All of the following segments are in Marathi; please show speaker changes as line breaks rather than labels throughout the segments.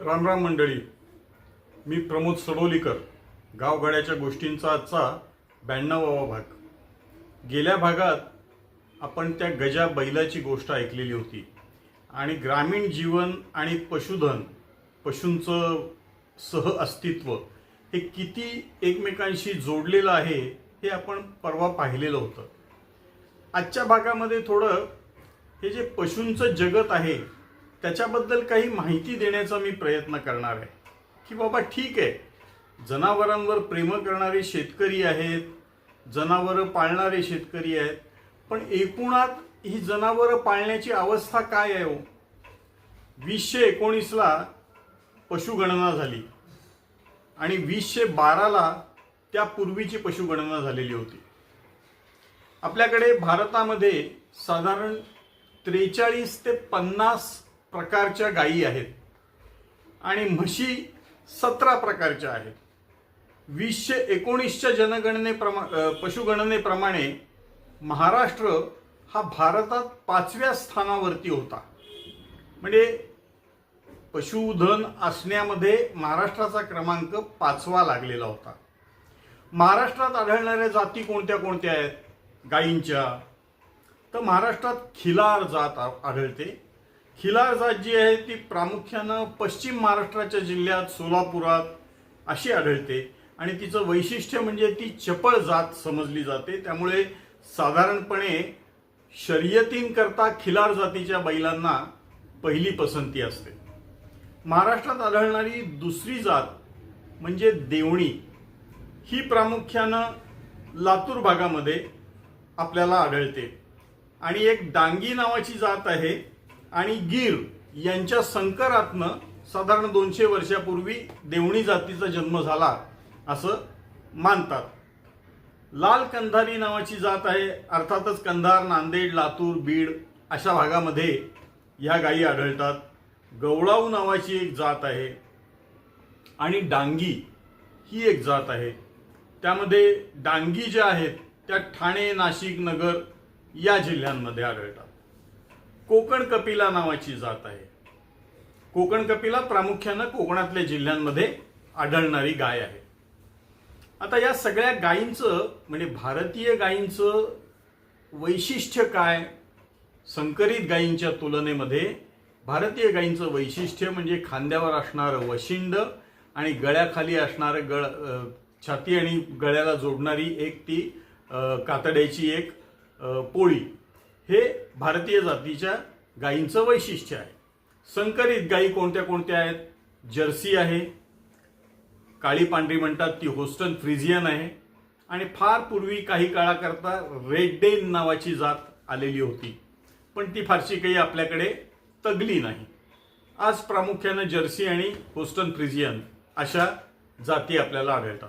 रामराम मंडळी मी प्रमोद सडोलीकर गावगाड्याच्या गोष्टींचा आजचा ब्याण्णवावा भाग. गेल्या भागात आपण त्या गजा बैलाची गोष्ट ऐकलेली होती आणि ग्रामीण जीवन आणि पशुधन पशूंचं सह अस्तित्व हे किती एकमेकांशी जोडलेलं आहे हे आपण परवा पाहिलेलं होतं. आजच्या भागामध्ये थोडं हे जे पशूंचं जगत आहे त्याच्याबद्दल काही माहिती देण्याचा मी प्रयत्न करणार आहे. की बाबा ठीक आहे. जनावरांवर प्रेम करणारे शेतकरी आहेत जनावरं पाळणारे शेतकरी आहेत पण एकूणात ही जनावरं पाळण्याची अवस्था काय आहे हो? वीसशे एकोणीसला पशुगणना झाली. आणि वीसशे बाराला त्यापूर्वीची पशुगणना झालेली होती. आपल्याकडे भारतामध्ये साधारण त्रेचाळीस ते पन्नास प्रकारच्या गायी आहेत. आणि म्हशी सतरा प्रकारच्या आहेत. वीसशे एकोणीसच्या जनगणनेप्रमा पशुगणनेप्रमाणे महाराष्ट्र हा भारतात पाचव्या स्थानावरती होता. म्हणजे पशुधन असण्यामध्ये महाराष्ट्राचा क्रमांक पाचवा लागलेला होता. महाराष्ट्रात आढळणाऱ्या जाती कोणत्या कोणत्या आहेत? गायींच्या. तर महाराष्ट्रात खिलार जात आ- आढळते. खिलार जात जी आहे ती प्रामुख्यानं पश्चिम महाराष्ट्राच्या जिल्ह्यात सोलापुरात अशी आढळते. आणि तिचं वैशिष्ट्य म्हणजे ती चपळ जात समजली जाते. त्यामुळे साधारणपणे शर्यतींकरता खिलार जातीच्या बैलांना पहिली पसंती असते. महाराष्ट्रात आढळणारी दुसरी जात म्हणजे देवणी. ही प्रामुख्यानं लातूर भागामध्ये आपल्याला आढळते. आणि एक डांगी नावाची जात आहे. आणि गीर यांच्या संकरातनं साधारण दोनशे वर्षापूर्वी देवणी जातीचा जन्म झाला असं मानतात. लाल कंधारी नावाची जात आहे अर्थातच कंधार नांदेड लातूर बीड अशा भागामध्ये ह्या गायी आढळतात. गवळाऊ नावाची एक जात आहे आणि डांगी ही एक जात आहे. त्यामध्ये डांगी ज्या आहेत त्या ठाणे नाशिक नगर या जिल्ह्यांमध्ये आढळतात. कोकण कपिला नावाची जात आहे. कोकण कपिला प्रामुख्यानं कोकणातल्या जिल्ह्यांमध्ये आढळणारी गाय आहे. आता या सगळ्या गायींचं म्हणजे भारतीय गायींचं वैशिष्ट्य काय? संकरित गायींच्या तुलनेमध्ये भारतीय गायींचं वैशिष्ट्य म्हणजे खांद्यावर असणारं वशिंड आणि गळ्याखाली असणारं गळ छाती आणि गळ्याला जोडणारी एक ती कातड्याची एक पोळी. हे भारतीय जातीच्या गायींचं वैशिष्ट्य आहे. संकरित गायी कोणत्या कोणत्या आहेत? जर्सी आहे. काळी पांढरी म्हणतात ती होस्टन फ्रिजियन आहे. आणि फार पूर्वी काही काळाकरता रेड नावाची जात आलेली होती. पण ती फारशी काही आपल्याकडे तगली नाही. आज प्रामुख्यानं जर्सी आणि होस्टन फ्रिजियन अशा जाती आपल्याला आढळतात.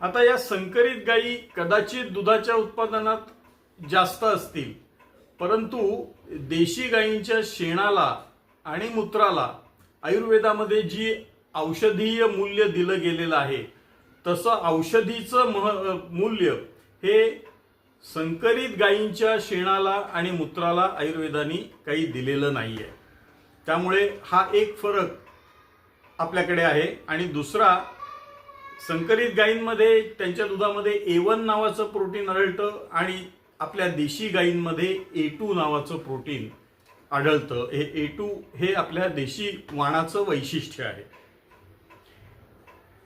आता या संकरित गायी कदाचित दुधाच्या उत्पादनात जास्त असतील. परंतु देशी गायींच्या शेणाला आणि मूत्राला आयुर्वेदामध्ये जी औषधीय मूल्य दिलं गेलेलं आहे तसं औषधीचं मह मूल्य हे संकरित गायींच्या शेणाला आणि मूत्राला आयुर्वेदाने काही दिलेलं नाही आहे त्यामुळे हा एक फरक आपल्याकडे आहे. आणि दुसरा संकरित गायींमध्ये त्यांच्या दुधामध्ये ए वन नावाचं प्रोटीन आढळतं आणि आपल्या देशी गायींमध्ये ए टू नावाचं प्रोटीन आढळतं. हे ए टू हे आपल्या देशी वाणाचं वैशिष्ट्य आहे.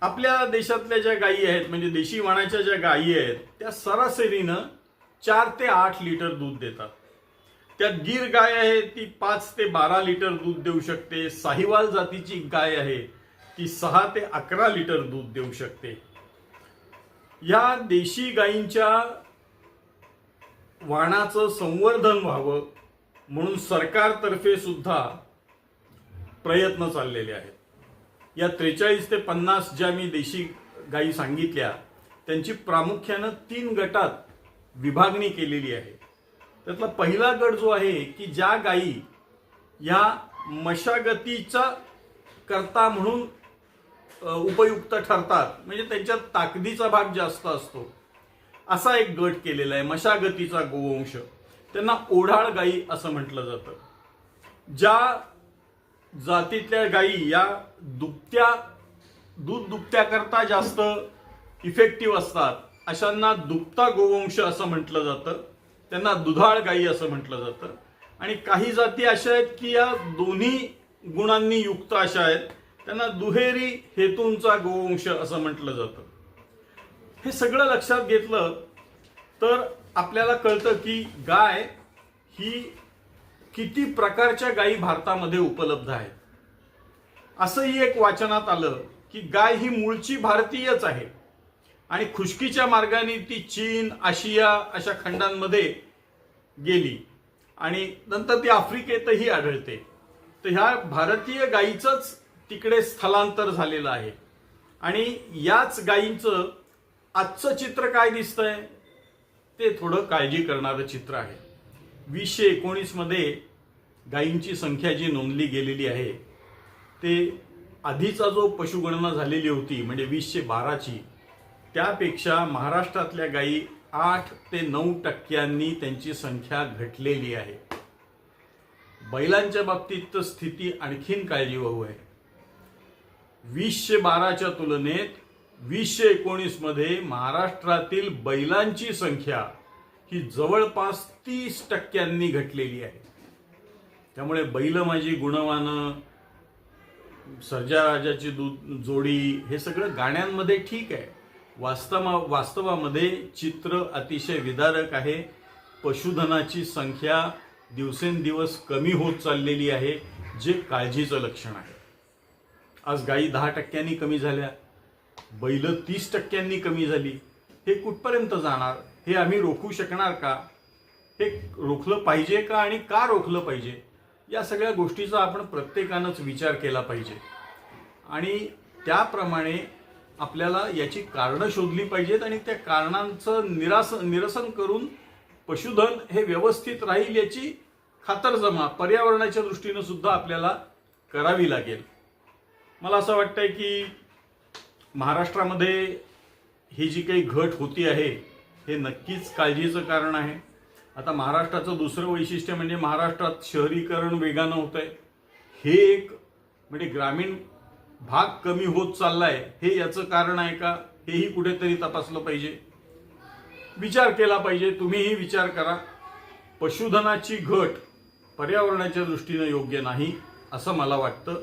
आपल्या देशातल्या ज्या गायी आहेत म्हणजे देशी वाणाच्या ज्या गायी आहेत त्या सरासरीनं चार ते आठ लिटर दूध देतात. त्यात गीर गाय आहे ती पाच ते बारा लिटर दूध देऊ शकते. साहिवाल जातीची गाय आहे ती सहा ते अकरा लिटर दूध देऊ शकते. या देशी गायींच्या वाणाचं संवर्धन व्हावं म्हणून सरकारतर्फे सुद्धा प्रयत्न चाललेले आहेत. या त्रेचाळीस ते पन्नास ज्या मी देशी गायी सांगितल्या त्यांची प्रामुख्यानं तीन गटात विभागणी केलेली आहे. त्यातला पहिला गट जो आहे की ज्या गायी या मशागतीचा करता म्हणून उपयुक्त ठरतात म्हणजे त्यांच्यात ताकदीचा भाग जास्त असतो असा एक गट केलेला आहे मशागतीचा गोवंश. त्यांना ओढाळ गायी असं म्हटलं जातं. ज्या जातीतल्या गायी या दुभत्या दूध दुभत्याकरता जास्त इफेक्टिव्ह असतात अशांना दुभता गोवंश असं म्हटलं जातं. त्यांना दुधाळ गायी असं म्हटलं जातं. आणि काही जाती अशा आहेत की या दोन्ही गुणांनी युक्त अशा आहेत. त्यांना दुहेरी हेतूंचा गोवंश असं म्हटलं जातं. हे सगळं लक्षात घेतलं तर आपल्याला कळतं की गाय ही किती प्रकारच्या गायी भारतामध्ये उपलब्ध आहेत. असंही एक वाचनात आलं की गाय ही मूळची भारतीयच आहे. आणि खुशकीच्या मार्गाने ती चीन आशिया अशा खंडांमध्ये गेली. आणि नंतर ती आफ्रिकेतही आढळते. तर ह्या भारतीय गायीचंच तिकडे स्थलांतर झालेलं आहे. आणि याच गायींचं आजचं चित्र काय दिसतंय? ते थोडं काळजी करणारं चित्र आहे. वीसशे एकोणीसमध्ये गायींची संख्या जी नोंदली गेलेली आहे ते आधीचा जो पशुगणना झालेली होती म्हणजे वीसशे बाराची त्यापेक्षा महाराष्ट्रातल्या गायी आठ ते नऊ टक्क्यांनी त्यांची संख्या घटलेली आहे. बैलांच्या बाबतीत तर स्थिती आणखीन काळजीवाहू आहे. वीसशे बाराच्या तुलनेत वीसशे एकोणीसमध्ये महाराष्ट्रातील बैलांची संख्या ही जवळपास तीस टक्क्यांनी घटलेली आहे. त्यामुळे बैल माझी गुणवानं सर्जाराजाची दूध जोडी हे सगळं गाण्यांमध्ये ठीक आहे. वास्तवा वास्तवामध्ये चित्र अतिशय विदारक आहे. पशुधनाची संख्या दिवसेंदिवस कमी होत चाललेली आहे जे काळजीचं लक्षण आहे. आज गायी दहा टक्क्यांनी कमी झाल्या. बैल तीस टक्क्यांनी कमी झाली. हे कुठपर्यंत जाणार? हे आम्ही रोखू शकणार का? हे रोखलं पाहिजे का आणि का रोखलं पाहिजे? या सगळ्या गोष्टीचा आपण प्रत्येकानंच विचार केला पाहिजे. आणि त्याप्रमाणे आपल्याला याची कारणं शोधली पाहिजेत आणि त्या कारणांचं निरास निरसन करून पशुधन हे व्यवस्थित राहील याची खातरजमा पर्यावरणाच्या दृष्टीनं सुद्धा आपल्याला करावी लागेल. मला असं वाटतंय की महाराष्ट्रामध्ये ही जी काही घट होती आहे हे नक्कीच काळजीचं कारण आहे. आता महाराष्ट्राचं दुसरं वैशिष्ट्य म्हणजे महाराष्ट्रात शहरीकरण वेगानं होत आहे हे एक म्हणजे ग्रामीण भाग कमी होत चाललाय हे याचं कारण आहे का? हेही कुठेतरी तपासलं पाहिजे. विचार केला पाहिजे तुम्हीही विचार करा. पशुधनाची घट पर्यावरणाच्या दृष्टीनं योग्य नाही असं मला वाटतं.